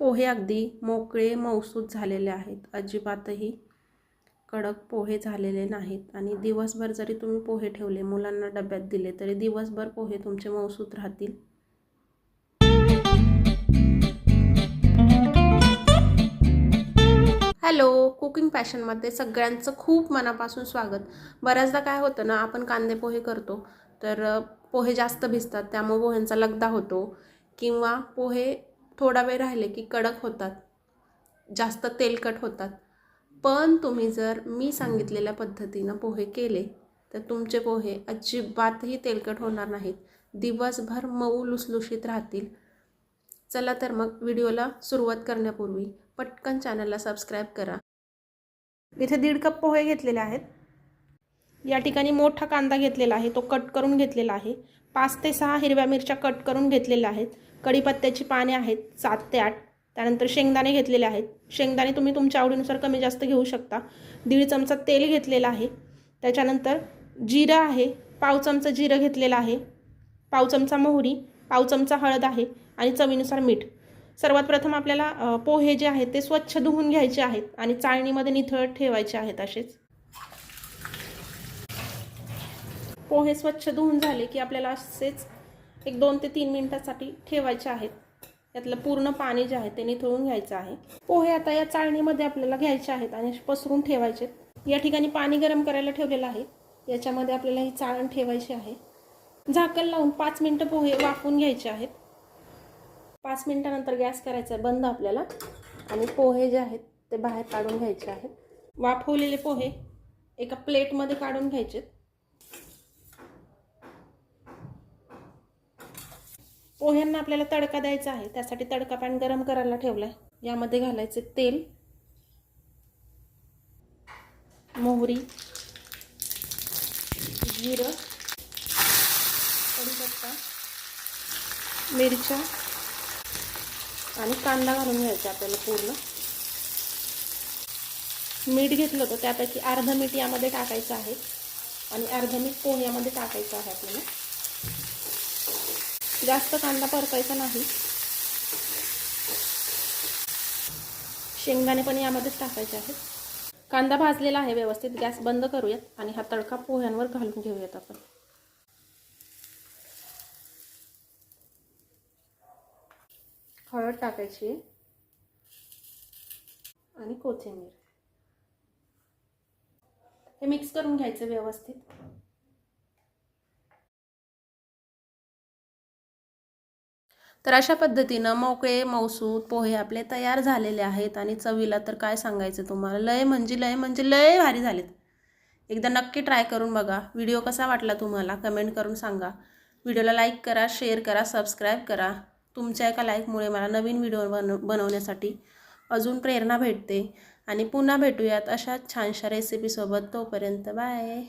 पोहे अगदी मोकळे मौसूद झालेले आहेत. अजिबातही कडक पोहे झालेले नाहीत. आणि दिवसभर जरी तुम्ही पोहे ठेवले मुलांना डब्यात दिले तरी दिवसभर पोहे तुमचे मौसूद राहतील. हॅलो कुकिंग पॅशनमध्ये सगळ्यांचं खूप मनापासून स्वागत. बऱ्याचदा काय होतं ना आपण कांदे पोहे करतो तर पोहे जास्त भिजतात त्यामुळे पोह्यांचा लगदा होतो. किंवा पोहे थोडा वेळ राहिले की कडक होतात. जास्त तेलकट होतात. पण तुम्ही जर मी सांगितलेल्या पद्धतीनं पोहे केले तर तुमचे पोहे अजिबातही तेलकट होणार नाहीत. दिवसभर मऊ लुसलुशीत राहतील. चला तर मग व्हिडिओला सुरुवात करण्यापूर्वी पटकन चॅनलला सबस्क्राईब करा. इथे दीड कप पोहे घेतलेले आहेत. या ठिकाणी मोठा कांदा घेतलेला आहे तो कट करून घेतलेला आहे. पाच ते सहा हिरव्या मिरच्या कट करून घेतलेल्या आहेत. कढीपत्त्याची पाने आहेत सात ते आठ. त्यानंतर शेंगदाणे घेतलेले आहेत. शेंगदाणे तुम्ही तुमच्या आवडीनुसार कमी जास्त घेऊ शकता. दीड चमचा तेल घेतलेलं आहे. त्याच्यानंतर जिरं आहे पाव चमचा जिरं घेतलेलं आहे. पाव चमचा मोहरी पाव चमचा हळद आहे आणि चवीनुसार मीठ. सर्वात प्रथम आपल्याला पोहे जे आहेत ते स्वच्छ धुवून घ्यायचे आहेत आणि चाळणीमध्ये निथळत ठेवायचे आहेत असेच. पोहे स्वच्छ धुवून झाले की आपल्याला असेच एक दोन ते तीन मिनिटासाठी ठेवायचे आहेत. त्यातलं पूर्ण पाणी जे आहे ते निथळून घ्यायचं आहे. पोहे आता या चाळणीमध्ये आपल्याला घ्यायचे आहेत आणि पसरून ठेवायचे या ठिकाणी पाणी गरम करायला ठेवलेलं आहे. याच्यामध्ये आपल्याला ही चाळण ठेवायची आहे. झाकण लावून पाच मिनटं पोहे वाफवून घ्यायचे आहेत. पाच मिनटानंतर गॅस करायचा आहे बंद आपल्याला. आणि पोहे जे आहेत ते बाहेर काढून घ्यायचे आहेत. वाफवलेले पोहे एका प्लेटमध्ये काढून घ्यायचे पोह्यांना आपल्याला तडका द्यायचा आहे. त्यासाठी तडका पॅन गरम करायला ठेवला आहे यामध्ये घालायचे तेल मोहरी जिरं कढीपत्ता मिरच्या आणि कांदा घालून घ्यायचा आपल्याला पूर्ण. मीठ घेतलं होतं त्यापैकी अर्ध मीठ यामध्ये टाकायचं आहे. आणि अर्ध मीठ पोह्यामध्ये टाकायचं आहे आपल्याला. जास्त कांदा परतायचा नाही. शेंगदाणे पण यामध्येच टाकायचे आहेत. कांदा भाजलेला आहे व्यवस्थित गॅस बंद करूयात आणि हा तडका पोह्यांवर घालून घेऊयात आपण. हळद टाकायची आहे आणि कोथिंबीर. हे मिक्स करून घ्यायचं व्यवस्थित. तर अशा पद्धतीनं मोकळे मौसूद पोहे आपले तयार झालेले आहेत आणि चवीला तर काय सांगायचं तुम्हाला? लय म्हणजे लय म्हणजे लय भारी झालेत. एकदा नक्की ट्राय करून बघा. व्हिडिओ कसा वाटला तुम्हाला? कमेंट करून सांगा. व्हिडिओला लाईक करा शेअर करा सबस्क्राईब करा. तुमच्या एका लाईकमुळे मला नवीन व्हिडिओ बन बनवण्यासाठी अजून प्रेरणा भेटते. आणि पुन्हा भेटूयात अशाच छानशा रेसिपीसोबत तोपर्यंत बाय.